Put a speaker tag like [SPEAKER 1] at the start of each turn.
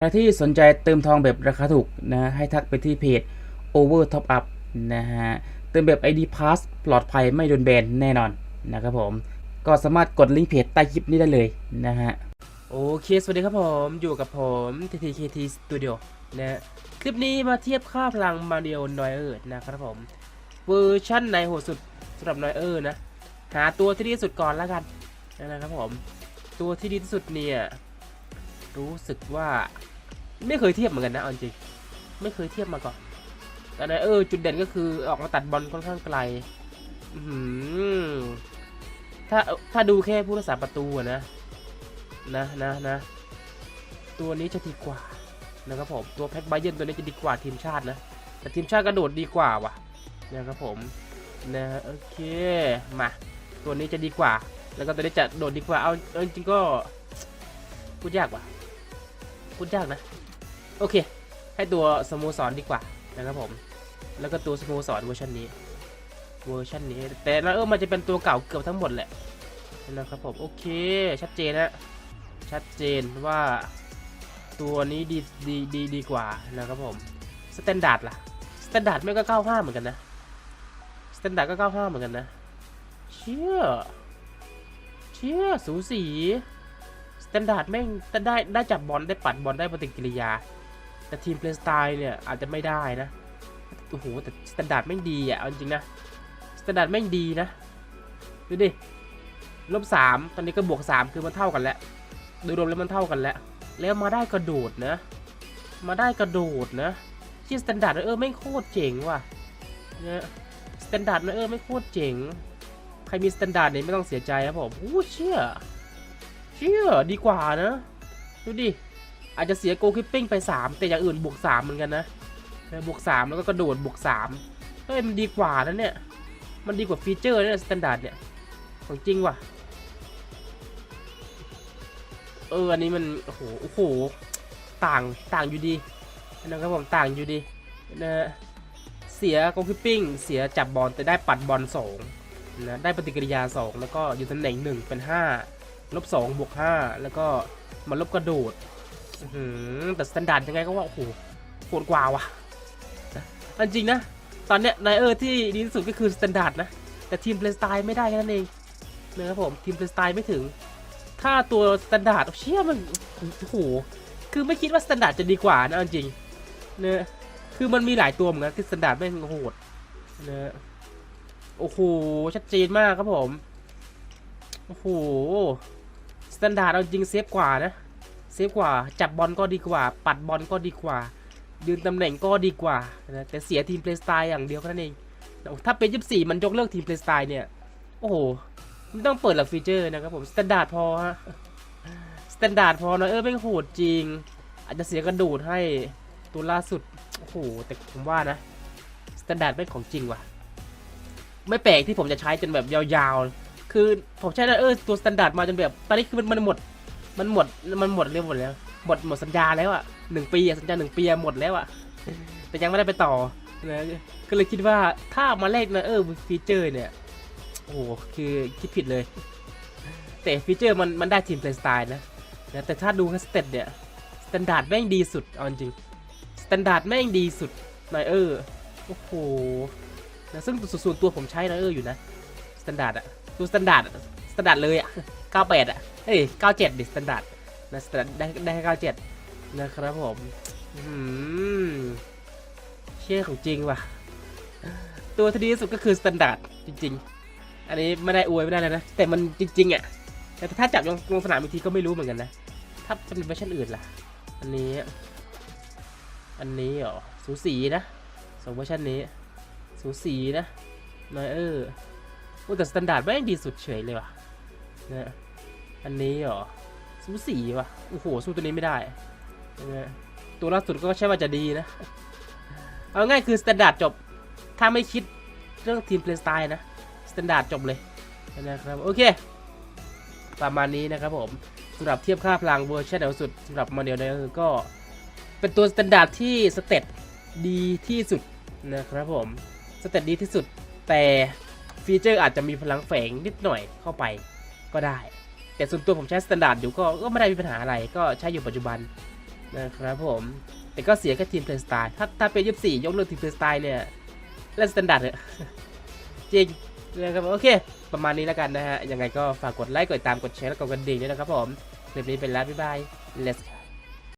[SPEAKER 1] ใครที่สนใจเติมทองแบบราคาถูกนะให้ทักไปที่เพจ Over Top Up นะฮะเติมแบบ ID Pass ปลอดภัยไม่โดนแบนแน่นอนนะครับผม ก็สามารถกดลิงก์เพจใต้คลิปนี้ได้เลยนะฮะโอเค สวัสดีครับผม อยู่กับผม TTKT Studio นะฮะคลิปนี้มาเทียบค่าพลังมาเดียวนอยเออร์นะครับผมเวอร์ชั่นในโหดสุดสำหรับนอยเออร์นะ หาตัวที่ดีที่สุดก่อนแล้วกันนะครับผม ตัวที่ดีที่สุดเนี่ย รู้สึกว่า ไม่เคยเทียบเหมือนกันนะเอาจริงไม่เคยเทียบมาก่อนแต่ในเออ จุดเด่นก็คือออกมาตัดบอลค่อนข้างไกลถ้าถ้าดูแค่ผู้รักษาประตูนะนะนะนะตัวนี้จะดีกว่านะครับผมตัวแพ็คไบเยนตัวนี้จะดีกว่าทีมชาตินะ แต่ทีมชาติกระโดดดีกว่าว่ะนะครับผมนะโอเคมาตัวนี้จะดีกว่า แล้วก็ตัวนี้จะโดดดีกว่าเอาเอาจริงก็พูดยากว่ะ พูดยากนะ โอเค ให้ตัวสโมสรดีกว่านะครับผม แล้วก็ตัวสโมสรเวอร์ชันนี้ เวอร์ชันนี้ แต่แล้วเออมันจะเป็นตัวเก่าเกือบทั้งหมดแหละนะครับผมโอเค ชัดเจนนะชัดเจนว่าตัวนี้ดีดีดีดีกว่านะครับผมสแตนดาร์ดล่ะสแตนดาร์ดไม่ก็ 95 เหมือนกันนะสแตนดาร์ดก็ 95 เหมือนกันนะเชี่ยเชี่ยสูสี แตนดาร์ดแม่งได้ได้จับบอลได้ปัดบอลได้ปฏิกิริยา แต่ทีมเพลย์สไตล์เนี่ยอาจจะไม่ได้นะโอ้โหแต่สแตนดาร์ดแม่งดีอะเอาจริงนะสแตนดาร์ดแม่งดีนะดูดิลบสามตอนนี้ก็บวกสามคือมันเท่ากันแล้วโดยรวมแล้วมันเท่ากันแล้ว แล้วมาได้กระโดดนะ มาได้กระโดดนะที่สแตนดาร์ดเออไม่โคตรเจ๋งว่ะเนี่ยสแตนดาร์ดเออไม่โคตรเจ๋ง ใครมีสแตนดาร์ดเนี่ยไม่ต้องเสียใจครับผมโอ้เชี่ย เชี่ยดีกว่านะ ดูดิ อาจจะเสียโกคิปปิ้งไป 3 แต่อย่างอื่นบวก3เหมือนกันนะบวก3 แล้วก็กระโดดบวก3เฮ้ยมันดีกว่านะเนี่ย มันดีกว่าฟีเจอร์เนี่ยสแตนดาร์ดเนี่ย ของจริงว่ะ เออ อันนี้มัน โอ้โห โอ้โห ต่าง ต่างอยู่ดีนะครับผมต่างอยู่ดีนะเสียโกคิปปิ้ง เสียจับบอลแต่ได้ปัดบอลสองนะได้ปฏิกิริยา 2 แล้วก็อยู่ตำแหน่ง 1 เป็น 5 ลบ2บวก5แล้วก็มาลบกระโดดแต่สแตนดาร์ดยังไงก็ว่า โอ้โหโหดกว่าว่ะอันจริงนะ ตอนเนี้ยไนเออร์ที่ดีที่สุดก็คือสแตนดาร์ดนะ แต่ทีมเพลสไตล์ไม่ได้แค่นั้นเองนะครับผมทีมเพลสไตล์ไม่ถึง ถ้าตัวสแตนดาร์ดเชี่ยมันโอ้โหคือไม่คิดว่าสแตนดาร์ดจะดีกว่านะจริงเนะคือมันมีหลายตัวเหมือนกันที่สแตนดาร์ดแม่งโหดเนะโอ้โหชัดเจนมากครับผมโอ้โห แตนดาร์ดเอาจริงเซฟกว่านะเซฟกว่าจับบอลก็ดีกว่า ปัดบอลก็ดีกว่า ยืนตำแหน่งก็ดีกว่านะแต่เสียทีมเพลย์สไตล์อย่างเดียวแค่นั้นเองถ้าเป็นยี่สี่มันยกเลิกทีมเพลย์สไตล์เนี่ย โอ้โหไม่ต้องเปิดหลักฟีเจอร์นะครับผมสแตนดาร์ดพอฮะสแตนดาร์ดพอนะเออไม่งโหดจริง อาจจะเสียกระดูดให้ตัวล่าสุดโอ้โหแต่ผมว่านะสแตนดาร์ดเป็นของจริงว่ะ ไม่แปลกที่ผมจะใช้จนแบบยาวๆ คือผมใช้นเออตัวสแตนดาร์ดมาจนแบบตอนนี้คือมันมันหมด มันหมดมันหมดเรียบหมดแล้วหมดหมดสัญญาแล้วอะหนึ่งปีอะสัญญาหนึ่งปีอะหมดแล้วอะแต่ยังไม่ได้ไปต่อนะก็เลยคิดว่าถ้ามาแลกนะเออฟีเจอร์เนี่ยโอ้โหคือคิดผิดเลย แต่ฟีเจอร์มันมันได้ทีมเพลย์สไตล์นะนะแต่ถ้าดูแค่สเตตเนี่ยสแตนดาร์ดแม่งดีสุดเอาจริงสแตนดาร์ดแม่งดีสุดน่อยเออโอ้โหนะซึ่งส่วนตัวผมใช้นะเอออยู่นะสแตนดาร์ดอะ ดูสแตนดาร์ดสแตนดาร์ดเลยอะ98อะเอ้ย97ดิสแตนดาร์ดนะสแตนดาร์ด้ได้แค่97 นะครับผมเชื่อของจริงว่ะ ตัวที่ดีที่สุดก็คือสแตนดาร์ดจริง ๆ อันนี้ไม่ได้อวยไม่ได้เลยนะ แต่มันจริง ๆอะแต่ถ้าจับลงลงสนามอีกทีก็ไม่รู้เหมือนกันนะ ถ้าเป็นเวอร์ชันอื่นล่ะ อันนี้ อันนี้เหรอสูสีนะสองเวอร์ชันนี้ สูสีนะนอยเออ โอ้แต่สแตนดาร์ดแม่งดีสุดเฉยเลยว่ะนะอันนี้เหรอสูสีว่ะโอ้โหสู้ตัวนี้ไม่ได้นะตัวล่าสุดก็ใช่ว่าจะดีนะ เอาง่ายคือสแตนดาร์ดจบ ถ้าไม่คิดเรื่องทีมเพลย์สไตล์นะสแตนดาร์ดจบเลยนะครับโอเค ประมาณนี้นะครับผมสำหรับเทียบค่าพลังเวอร์ชันเดียวสุดสำหรับมาเดียวเนี่ยก็เป็นตัวสแตนดาร์ดที่สเตตดีที่สุดนะครับผมสเตตดีที่สุดแต่ ฟีเจอร์อาจจะมีพลังแฝงนิดหน่อยเข้าไปก็ได้ แต่ส่วนตัวผมใช้สแตนดาร์ดอยู่ก็ก็ไม่ได้มีปัญหาอะไรก็ใช้อยู่ปัจจุบันนะครับผมแต่ก็เสียแค่ทีมเพลย์สไตล์ถ้าถ้าเป็นยี่สี่ยกเลิกทีมเพลย์สไตล์เนี่ยเล่นสแตนดาร์ดเนี่ยจริงนะครับโอเค ประมาณนี้แล้วกันนะฮะยังไงก็ฝากกดไลค์กดติดตามกดแชร์และกดกระดิ่งด้วยนะครับผมคลิปนี้เป็นแล้วบ๊ายบาย let's go